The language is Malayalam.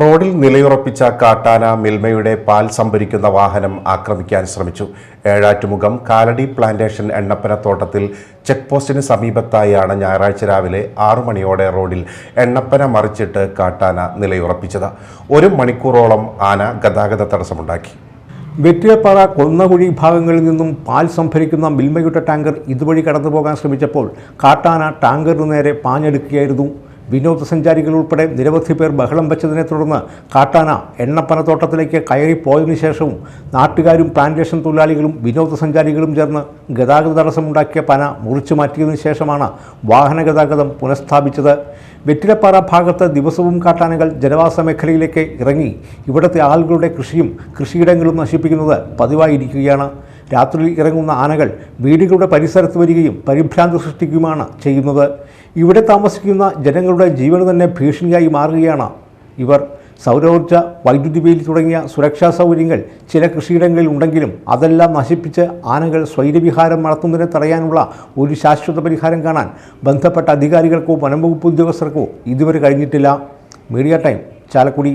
റോഡിൽ നിലയുറപ്പിച്ച കാട്ടാന മിൽമയുടെ പാൽ സംഭരിക്കുന്ന വാഹനം ആക്രമിക്കാൻ ശ്രമിച്ചു. ഏഴാറ്റുമുഖം കാലടി പ്ലാന്റേഷൻ എണ്ണപ്പനത്തോട്ടത്തിൽ ചെക്ക് പോസ്റ്റിന് സമീപത്തായാണ് ഞായറാഴ്ച രാവിലെ ആറു മണിയോടെ റോഡിൽ എണ്ണപ്പന മറിച്ചിട്ട് കാട്ടാന നിലയുറപ്പിച്ചത്. ഒരു മണിക്കൂറോളം ആന ഗതാഗത തടസ്സമുണ്ടാക്കി. വെറ്റിലപ്പാറ കൊന്നകുഴി ഭാഗങ്ങളിൽ നിന്നും പാൽ സംഭരിക്കുന്ന മിൽമയുടെ ടാങ്കർ ഇതുവഴി കടന്നു പോകാൻ ശ്രമിച്ചപ്പോൾ കാട്ടാന ടാങ്കറിനു നേരെ പാഞ്ഞെടുക്കുകയായിരുന്നു. വിനോദസഞ്ചാരികൾ ഉൾപ്പെടെ നിരവധി പേർ ബഹളം വെച്ചതിനെ തുടർന്ന് കാട്ടാന എണ്ണപ്പനത്തോട്ടത്തിലേക്ക് കയറിപ്പോയതിനു ശേഷവും നാട്ടുകാരും പ്ലാന്റേഷൻ തൊഴിലാളികളും വിനോദസഞ്ചാരികളും ചേർന്ന് ഗതാഗത തടസ്സമുണ്ടാക്കിയ പന മുറിച്ചു മാറ്റിയതിനു ശേഷമാണ് വാഹന ഗതാഗതം പുനഃസ്ഥാപിച്ചത്. വെറ്റിലപ്പാറ ഭാഗത്ത് ദിവസവും കാട്ടാനകൾ ജനവാസ മേഖലയിലേക്ക് ഇറങ്ങി ഇവിടുത്തെ ആളുകളുടെ കൃഷിയും കൃഷിയിടങ്ങളും നശിപ്പിക്കുന്നത് പതിവായിരിക്കുകയാണ്. രാത്രിയിൽ ഇറങ്ങുന്ന ആനകൾ വീടുകളുടെ പരിസരത്ത് വരികയും പരിഭ്രാന്തി സൃഷ്ടിക്കുകയുമാണ് ചെയ്യുന്നത്. ഇവിടെ താമസിക്കുന്ന ജനങ്ങളുടെ ജീവൻ തന്നെ ഭീഷണിയായി മാറുകയാണ്. ഇവർ സൗരോർജ വൈദ്യുതി വേലി തുടങ്ങിയ സുരക്ഷാ സൗകര്യങ്ങൾ ചില കൃഷിയിടങ്ങളിൽ ഉണ്ടെങ്കിലും അതെല്ലാം നശിപ്പിച്ച് ആനകൾ സ്വൈരവിഹാരം നടത്തുന്നതിനെ തടയാനുള്ള ഒരു ശാശ്വത പരിഹാരം കാണാൻ ബന്ധപ്പെട്ട അധികാരികൾക്കോ വനംവകുപ്പ് ഉദ്യോഗസ്ഥർക്കോ ഇതുവരെ കഴിഞ്ഞിട്ടില്ല. Media time Chalakudy.